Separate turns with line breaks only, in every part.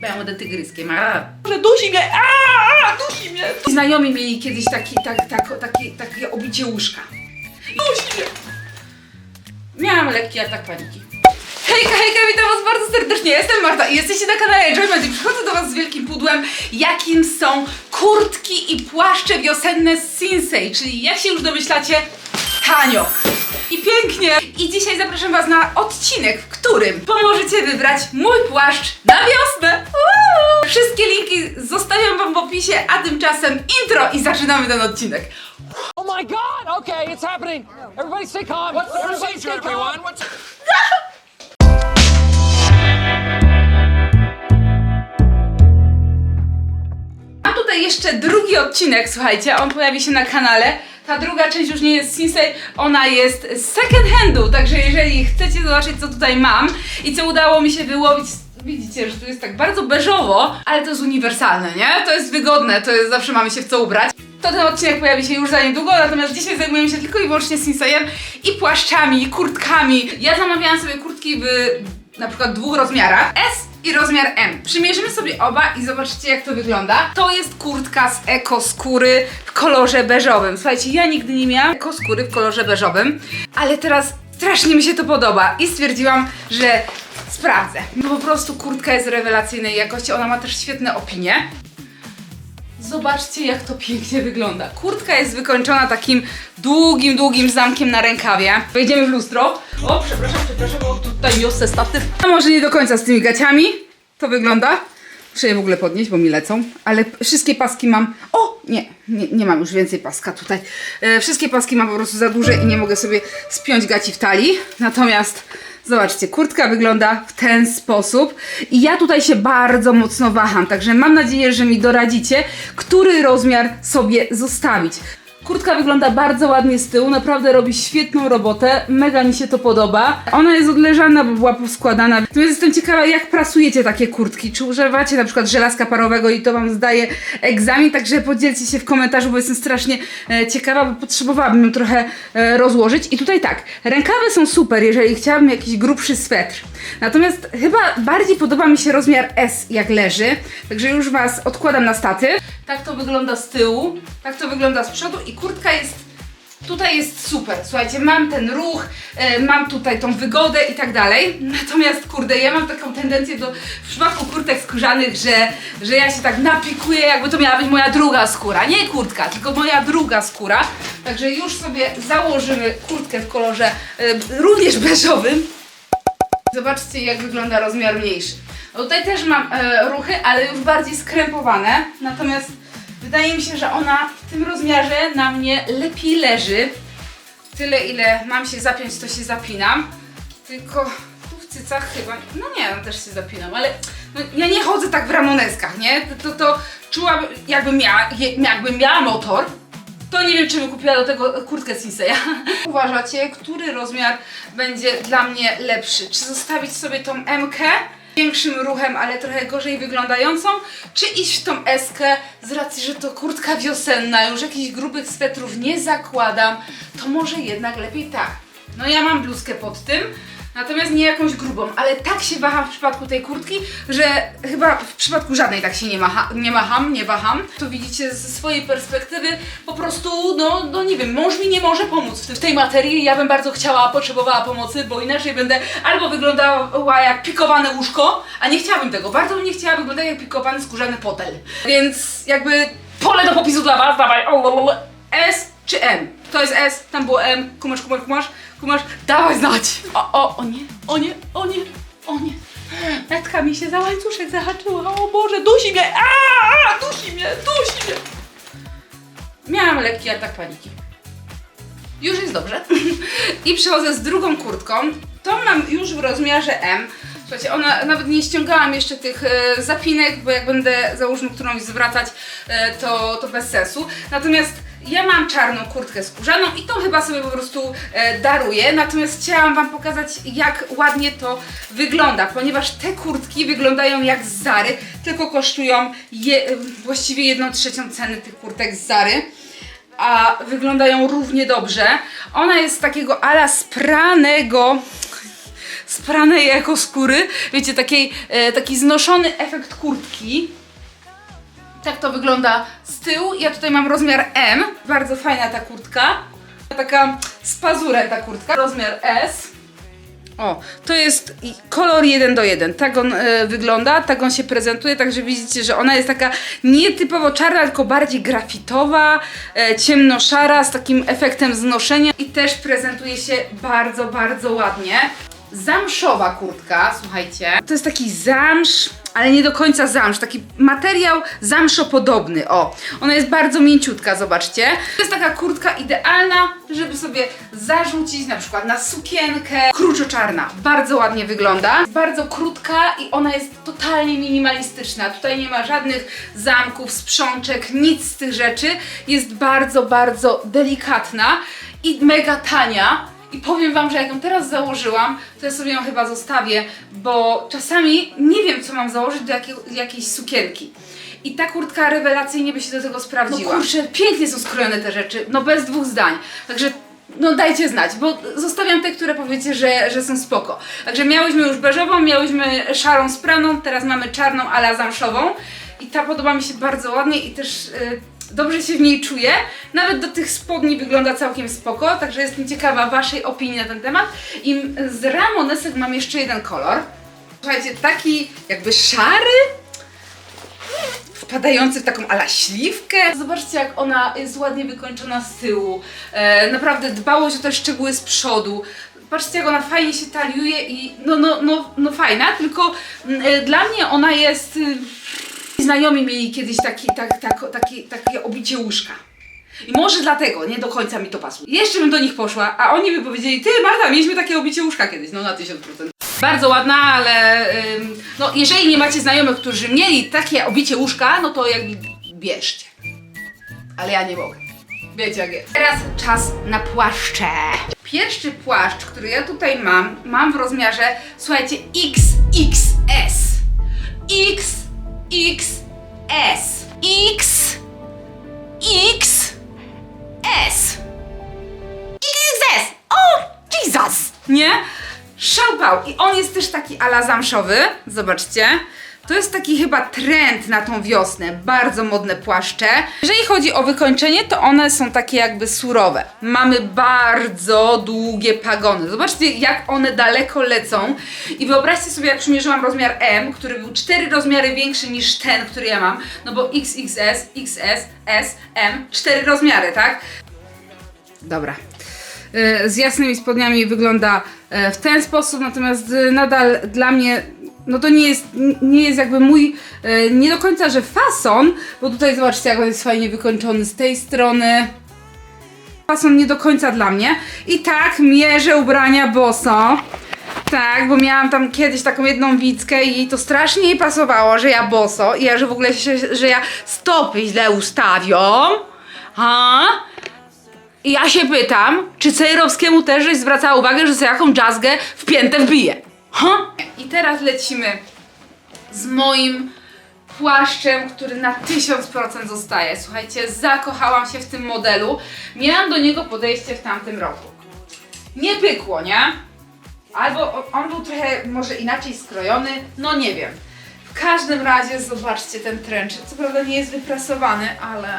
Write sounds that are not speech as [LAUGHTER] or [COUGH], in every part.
Bo ja będę tygryskiem. A. Dusi mnie! A, dusi mnie! Znajomi mieli kiedyś taki, tak, tak, taki, takie obicie łóżka. Dusi mnie! Miałam lekki atak paniki. Hejka, hejka, witam was bardzo serdecznie, jestem Marta i jesteście na kanale Enjoyment i przychodzę do was z wielkim pudłem, jakim są kurtki i płaszcze wiosenne z Sinsei, czyli jak się już domyślacie, tanio. I pięknie! I dzisiaj zapraszam was na odcinek, w którym pomożecie wybrać mój płaszcz na wiosnę. Uuu! Wszystkie linki zostawiam wam w opisie, a tymczasem intro i zaczynamy ten odcinek.
Oh my god! Okay, it's happening. Everybody stay calm. What's the procedure, everyone? What's...
Mam tutaj jeszcze drugi odcinek, słuchajcie, on pojawi się na kanale. Ta druga część już nie jest Sinsei, ona jest z second handu, także jeżeli chcecie zobaczyć co tutaj mam i co udało mi się wyłowić, widzicie, że tu jest tak bardzo beżowo, ale to jest uniwersalne, nie? To jest wygodne, to jest zawsze mamy się w co ubrać. To ten odcinek pojawi się już za niedługo, natomiast dzisiaj zajmujemy się tylko i wyłącznie Sinsejem i płaszczami, kurtkami. Ja zamawiałam sobie kurtki w na przykład dwóch rozmiarach S i rozmiar M. Przymierzymy sobie oba i zobaczycie jak to wygląda. To jest kurtka z eko skóry w kolorze beżowym. Słuchajcie, ja nigdy nie miałam eko skóry w kolorze beżowym, ale teraz strasznie mi się to podoba i stwierdziłam, że sprawdzę. No po prostu kurtka jest rewelacyjnej jakości, ona ma też świetne opinie. Zobaczcie, jak to pięknie wygląda. Kurtka jest wykończona takim długim, długim zamkiem na rękawie. Wejdziemy w lustro. O, przepraszam, przepraszam, bo tutaj niosę statyw. A może nie do końca z tymi gaciami. To wygląda. Muszę je w ogóle podnieść, bo mi lecą. Ale wszystkie paski mam... O! Nie, nie, nie mam już więcej paska tutaj. E, wszystkie paski mam po prostu za duże i nie mogę sobie spiąć gaci w talii. Natomiast... Zobaczcie, kurtka wygląda w ten sposób i ja tutaj się bardzo mocno waham, także mam nadzieję, że mi doradzicie, który rozmiar sobie zostawić. Kurtka wygląda bardzo ładnie z tyłu, naprawdę robi świetną robotę, mega mi się to podoba. Ona jest odleżana, bo była poskładana. Natomiast jestem ciekawa, jak prasujecie takie kurtki. Czy używacie na przykład żelazka parowego i to wam zdaje egzamin, także podzielcie się w komentarzu, bo jestem strasznie e, ciekawa, bo potrzebowałabym ją trochę e, rozłożyć. I tutaj tak, rękawy są super, jeżeli chciałabym jakiś grubszy swetr. Natomiast chyba bardziej podoba mi się rozmiar S, jak leży. Także już was odkładam na staty. Tak to wygląda z tyłu, tak to wygląda z przodu i kurtka jest Tutaj jest super, słuchajcie, mam ten ruch, e, mam tutaj tą wygodę i tak dalej. Natomiast kurde, ja mam taką tendencję do w przypadku kurtek skórzanych, że, że ja się tak napikuję, jakby to miała być moja druga skóra. Nie kurtka, tylko moja druga skóra. Także już sobie założymy kurtkę w kolorze e, również beżowym. Zobaczcie, jak wygląda rozmiar mniejszy. No tutaj też mam e, ruchy, ale już bardziej skrępowane. Natomiast wydaje mi się, że ona w tym rozmiarze na mnie lepiej leży. Tyle, ile mam się zapiąć, to się zapinam. Tylko tu w cycach chyba. No nie, no też się zapinam, ale no, ja nie chodzę tak w ramoneskach, nie? To, to, to czułabym, jakbym miała, jakbym miała motor. To nie wiem, czy bym kupiła do tego kurtkę Sinseya. [LAUGHS] Uważacie, który rozmiar będzie dla mnie lepszy? Czy zostawić sobie tą MK większym ruchem, ale trochę gorzej wyglądającą, czy iść w tą eskę z racji, że to kurtka wiosenna, już jakichś grubych swetrów nie zakładam, to może jednak lepiej tak. No ja mam bluzkę pod tym, natomiast nie jakąś grubą, ale tak się waham w przypadku tej kurtki, że chyba w przypadku żadnej tak się nie, macha, nie macham, nie waham. To widzicie ze swojej perspektywy, po prostu, no, no nie wiem, mąż mi nie może pomóc w, tej materii, ja bym bardzo chciała, potrzebowała pomocy, bo inaczej będę albo wyglądała jak pikowane łóżko, a nie chciałabym tego, bardzo bym nie chciała wyglądać jak pikowany skórzany fotel. Więc jakby pole do popisu dla was, dawaj, S czy M? To jest S, tam było M, kumasz, kumasz, kumasz, kumasz, dawaj znać. O, o, o nie, o nie, o nie, o nie. Metka mi się za łańcuszek zahaczyła, o Boże, dusi mnie, a, dusi mnie, dusi mnie. Miałam lekki atak paniki. Już jest dobrze. I przechodzę z drugą kurtką. Tą mam już w rozmiarze M. Słuchajcie, ona nawet nie ściągałam jeszcze tych e, zapinek, bo jak będę załóżmy którąś zwracać, e, to, to bez sensu. Natomiast ja mam czarną kurtkę skórzaną i tą chyba sobie po prostu e, daruję. Natomiast chciałam Wam pokazać, jak ładnie to wygląda, ponieważ te kurtki wyglądają jak z Zary, tylko kosztują je, właściwie jedną trzecią ceny tych kurtek z Zary a wyglądają równie dobrze. Ona jest z takiego ala spranego, spranej jako skóry. Wiecie, takiej, e, taki znoszony efekt kurtki. Tak to wygląda z tyłu. Ja tutaj mam rozmiar M. Bardzo fajna ta kurtka. Taka z pazurem ta kurtka. Rozmiar S. O, to jest kolor 1 do 1. Tak on e, wygląda, tak on się prezentuje, także widzicie, że ona jest taka nie typowo czarna, tylko bardziej grafitowa, e, ciemnoszara, z takim efektem znoszenia i też prezentuje się bardzo, bardzo ładnie. Zamszowa kurtka, słuchajcie. To jest taki zamsz, ale nie do końca zamsz, taki materiał zamszopodobny, o. Ona jest bardzo mięciutka, zobaczcie. To jest taka kurtka idealna, żeby sobie zarzucić na przykład na sukienkę. Kruczo-czarna, bardzo ładnie wygląda. Jest bardzo krótka i ona jest totalnie minimalistyczna. Tutaj nie ma żadnych zamków, sprzączek, nic z tych rzeczy. Jest bardzo, bardzo delikatna i mega tania. I powiem Wam, że jak ją teraz założyłam, to ja sobie ją chyba zostawię, bo czasami nie wiem, co mam założyć do jakiej, jakiejś sukienki. I ta kurtka rewelacyjnie by się do tego sprawdziła. No kurczę, pięknie są skrojone te rzeczy, no bez dwóch zdań. Także no dajcie znać, bo zostawiam te, które powiecie, że, że są spoko. Także miałyśmy już beżową, miałyśmy szarą spraną, teraz mamy czarną ala zamszową. I ta podoba mi się bardzo ładnie i też y, dobrze się w niej czuję. Nawet do tych spodni wygląda całkiem spoko, także jestem ciekawa Waszej opinii na ten temat. I z ramonesek mam jeszcze jeden kolor. Słuchajcie, taki jakby szary, wpadający w taką ala śliwkę. Zobaczcie, jak ona jest ładnie wykończona z tyłu. E, naprawdę dbałość o te szczegóły z przodu. Patrzcie, jak ona fajnie się taliuje i no, no, no, no fajna, tylko mm, e, dla mnie ona jest... Znajomi mieli kiedyś taki, tak, tak, taki, takie obicie łóżka. I może dlatego nie do końca mi to pasuje. Jeszcze bym do nich poszła, a oni by powiedzieli, ty Marta, mieliśmy takie obicie łóżka kiedyś, no na 1000%. Bardzo ładna, ale ym, no jeżeli nie macie znajomych, którzy mieli takie obicie łóżka, no to jakby bierzcie. Ale ja nie mogę. Wiecie jak jest. Teraz czas na płaszcze. Pierwszy płaszcz, który ja tutaj mam, mam w rozmiarze, słuchajcie, XXS. XXS. X X S XS! O, Jesus! Nie? Szałpał! I on jest też taki ala zamszowy. Zobaczcie. To jest taki chyba trend na tą wiosnę. Bardzo modne płaszcze. Jeżeli chodzi o wykończenie, to one są takie jakby surowe. Mamy bardzo długie pagony. Zobaczcie, jak one daleko lecą. I wyobraźcie sobie, jak przymierzyłam rozmiar M, który był cztery rozmiary większy niż ten, który ja mam. No bo XXS, XS, S, M, cztery rozmiary, tak? Dobra. Y, Z jasnymi spodniami wygląda e, w ten sposób, natomiast y, nadal dla mnie no to nie jest, nie jest jakby mój, e, nie do końca, że fason, bo tutaj zobaczcie, jak on jest fajnie wykończony z tej strony. Fason nie do końca dla mnie. I tak mierzę ubrania boso. Tak, bo miałam tam kiedyś taką jedną wickę i to strasznie jej pasowało, że ja boso i ja, że w ogóle się, że ja stopy źle ustawią. Ha? I ja się pytam, czy Cejrowskiemu też żeś zwracała uwagę, że sobie jaką jazzgę w piętę wbije? Ha? I teraz lecimy z moim płaszczem, który na 1000% zostaje. Słuchajcie, zakochałam się w tym modelu. Miałam do niego podejście w tamtym roku. Nie pykło, nie? Albo on był trochę może inaczej skrojony, no nie wiem. W każdym razie zobaczcie ten trench. Co prawda nie jest wyprasowany, ale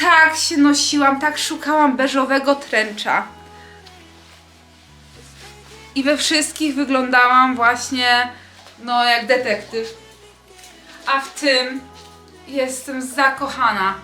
tak się nosiłam, tak szukałam beżowego tręcza. I we wszystkich wyglądałam właśnie, no jak detektyw. A w tym jestem zakochana.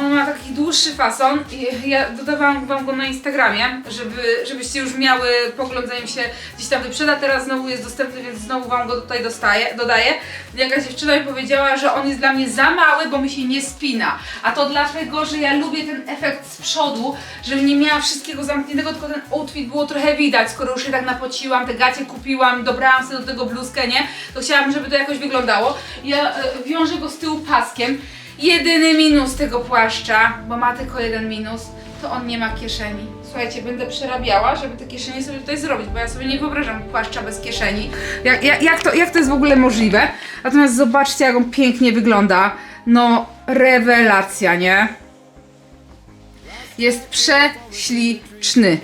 On ma taki dłuższy fason i ja dodawałam wam go na Instagramie, żeby, żebyście już miały pogląd zanim się gdzieś tam wyprzeda. Teraz znowu jest dostępny, więc znowu wam go tutaj dostaję, dodaję. Jakaś dziewczyna mi powiedziała, że on jest dla mnie za mały, bo mi się nie spina. A to dlatego, że ja lubię ten efekt z przodu, żebym nie miała wszystkiego zamkniętego, tylko ten outfit było trochę widać. Skoro już się tak napociłam, te gacie kupiłam, dobrałam sobie do tego bluzkę, nie? To chciałam, żeby to jakoś wyglądało. Ja e, wiążę go z tyłu paskiem. Jedyny minus tego płaszcza, bo ma tylko jeden minus, to on nie ma kieszeni. Słuchajcie, będę przerabiała, żeby te kieszenie sobie tutaj zrobić, bo ja sobie nie wyobrażam płaszcza bez kieszeni. Jak, jak, jak, to, jak to jest w ogóle możliwe? Natomiast zobaczcie, jak on pięknie wygląda. No, rewelacja, nie? Jest prześliczny.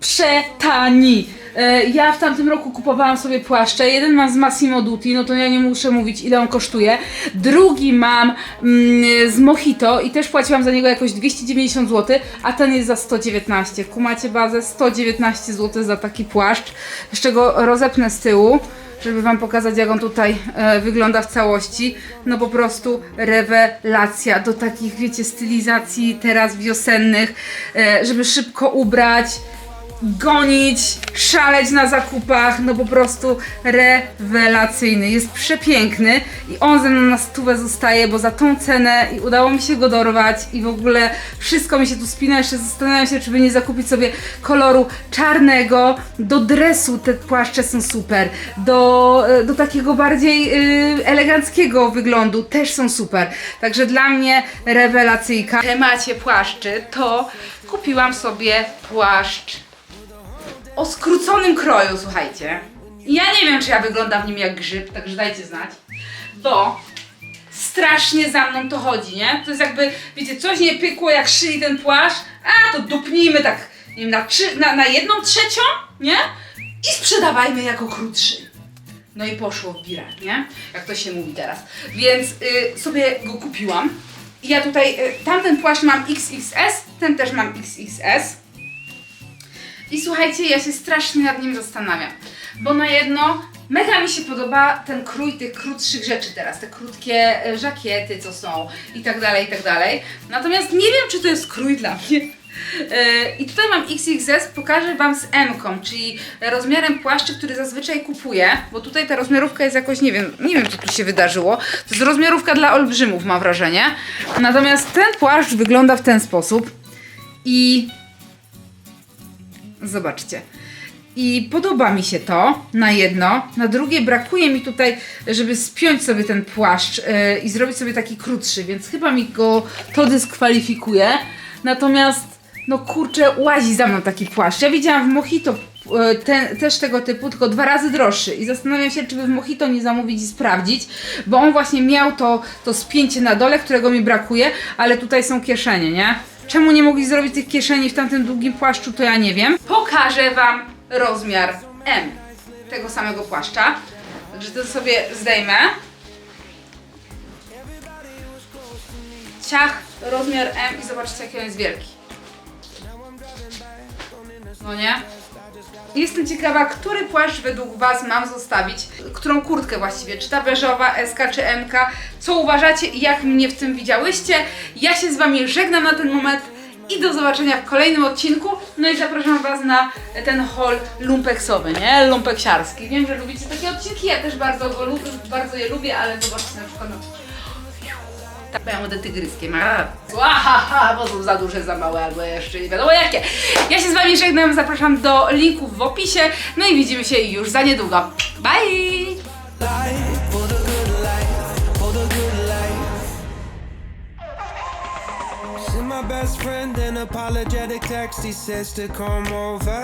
przetani. E, Ja w tamtym roku kupowałam sobie płaszcze. Jeden mam z Massimo Dutti, no to ja nie muszę mówić ile on kosztuje. Drugi mam mm, z Mojito i też płaciłam za niego jakoś 290 zł, a ten jest za 119. Kumacie bazę 119 zł za taki płaszcz, z czego rozepnę z tyłu żeby Wam pokazać, jak on tutaj e, wygląda w całości. No po prostu rewelacja do takich, wiecie, stylizacji teraz wiosennych, e, żeby szybko ubrać, gonić, szaleć na zakupach, no po prostu rewelacyjny. Jest przepiękny i on ze mną na stówę zostaje, bo za tą cenę i udało mi się go dorwać i w ogóle wszystko mi się tu spina. Jeszcze zastanawiam się, czy by nie zakupić sobie koloru czarnego. Do dresu te płaszcze są super. Do, e, do takiego bardziej y, eleganckiego wyglądu też są super. Także dla mnie rewelacyjka. W temacie płaszczy to kupiłam sobie płaszcz o skróconym kroju, słuchajcie. Ja nie wiem, czy ja wyglądam w nim jak grzyb, także dajcie znać. Bo strasznie za mną to chodzi, nie? To jest jakby, wiecie, coś nie pykło jak szyli ten płaszcz, a to dupnijmy tak, nie wiem, na, trzy, na, na jedną trzecią, nie? I sprzedawajmy jako krótszy. No i poszło w bira, nie? Jak to się mówi teraz. Więc y, sobie go kupiłam. I ja tutaj, y, tamten płaszcz mam XXS, ten też mam XXS. I słuchajcie, ja się strasznie nad nim zastanawiam. Bo na jedno, mega mi się podoba ten krój tych krótszych rzeczy teraz, te krótkie e, żakiety, co są i tak dalej, i tak dalej. Natomiast nie wiem, czy to jest krój dla mnie. E, I tutaj mam XXS, pokażę Wam z M, czyli rozmiarem płaszczy, który zazwyczaj kupuję, bo tutaj ta rozmiarówka jest jakoś, nie wiem, nie wiem co tu się wydarzyło. To jest rozmiarówka dla olbrzymów, mam wrażenie. Natomiast ten płaszcz wygląda w ten sposób i Zobaczcie. I podoba mi się to na jedno, na drugie brakuje mi tutaj, żeby spiąć sobie ten płaszcz yy, i zrobić sobie taki krótszy, więc chyba mi go to dyskwalifikuje. Natomiast, no kurczę, łazi za mną taki płaszcz. Ja widziałam w Mojito yy, ten, też tego typu, tylko dwa razy droższy i zastanawiam się, czy by w Mojito nie zamówić i sprawdzić, bo on właśnie miał to, to spięcie na dole, którego mi brakuje, ale tutaj są kieszenie, nie? Czemu nie mogli zrobić tych kieszeni w tamtym długim płaszczu, to ja nie wiem. Pokażę Wam rozmiar M tego samego płaszcza. Także to sobie zdejmę. Ciach, rozmiar M i zobaczcie jaki on jest wielki. No nie? Jestem ciekawa, który płaszcz według Was mam zostawić, którą kurtkę właściwie, czy ta beżowa, SK czy MK, co uważacie i jak mnie w tym widziałyście. Ja się z Wami żegnam na ten moment i do zobaczenia w kolejnym odcinku, no i zapraszam Was na ten haul lumpeksowy, nie? Lumpeksiarski. Wiem, że lubicie takie odcinki, ja też bardzo, go lubię, bardzo je lubię, ale zobaczcie na przykład na tak, bo ja będę tygryskiem. Łahaha, bo są za duże, za małe, albo jeszcze nie wiadomo jakie. Ja się z Wami żegnam, zapraszam do linków w opisie. No i widzimy się już za niedługo. Bye!
best friend an apologetic text. He says to come over.